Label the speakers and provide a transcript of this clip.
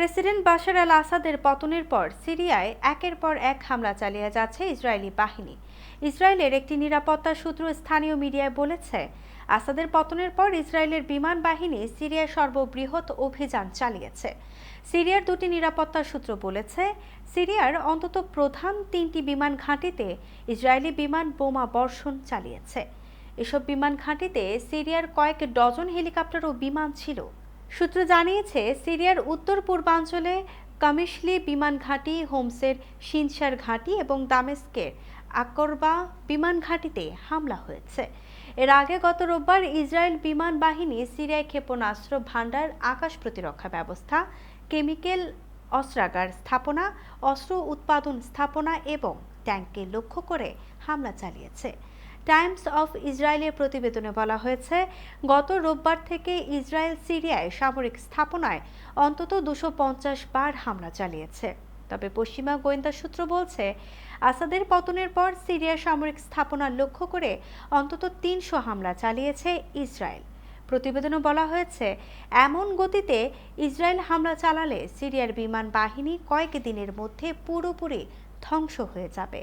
Speaker 1: President Bashar আল আসাদের পতনের পর সিরিয়ায় একের পর এক হামলা চালিয়ে যাচ্ছে ইসরায়েলি বাহিনী। ইসরায়েলের একটি নিরাপত্তা সূত্র স্থানীয় মিডিয়ায় বলেছে, আসাদের পতনের পর ইসরায়েলের বিমান বাহিনী সিরিয়ায় সর্ববৃহৎ অভিযান চালিয়েছে। সিরিয়ার দুটি নিরাপত্তা সূত্র বলেছে, সিরিয়ার অন্তত প্রধান তিনটি বিমান ঘাঁটিতে ইসরায়েলি বিমান বোমা বর্ষণ চালিয়েছে। এসব বিমান ঘাঁটিতে সিরিয়ার কয়েক ডজন হেলিকপ্টার ও বিমান ছিল। সূত্র জানিয়েছে, সিরিয়ার উত্তর পূর্বাঞ্চলে কামিশলি বিমান ঘাঁটি হোমসের সিনসার ঘাঁটি এবং দামেস্কের আকরবা বিমান ঘাঁটিতে হামলা হয়েছে। এর আগে গত রোববার ইসরায়েল বিমান বাহিনী সিরিয়ায় ক্ষেপণাস্ত্র ভাণ্ডার, আকাশ প্রতিরক্ষা ব্যবস্থা, কেমিক্যাল অস্ত্রাগার স্থাপনা, অস্ত্র উৎপাদন স্থাপনা এবং ট্যাঙ্ককে লক্ষ্য করে হামলা চালিয়েছে। টাইমস অফ ইসরায়েলের প্রতিবেদনে বলা হয়েছে, গত রোববার থেকে ইসরায়েল সিরিয়ায় সামরিক স্থাপনায় অন্তত দুশো বার হামলা চালিয়েছে। তবে পশ্চিমা গোয়েন্দা সূত্র বলছে, আসাদের পতনের পর সিরিয়ার সামরিক স্থাপনা লক্ষ্য করে অন্তত তিনশো হামলা চালিয়েছে ইসরায়েল। প্রতিবেদনে বলা হয়েছে, এমন গতিতে ইসরায়েল হামলা চালালে সিরিয়ার বিমান বাহিনী কয়েক দিনের মধ্যে পুরোপুরি ধ্বংস হয়ে যাবে।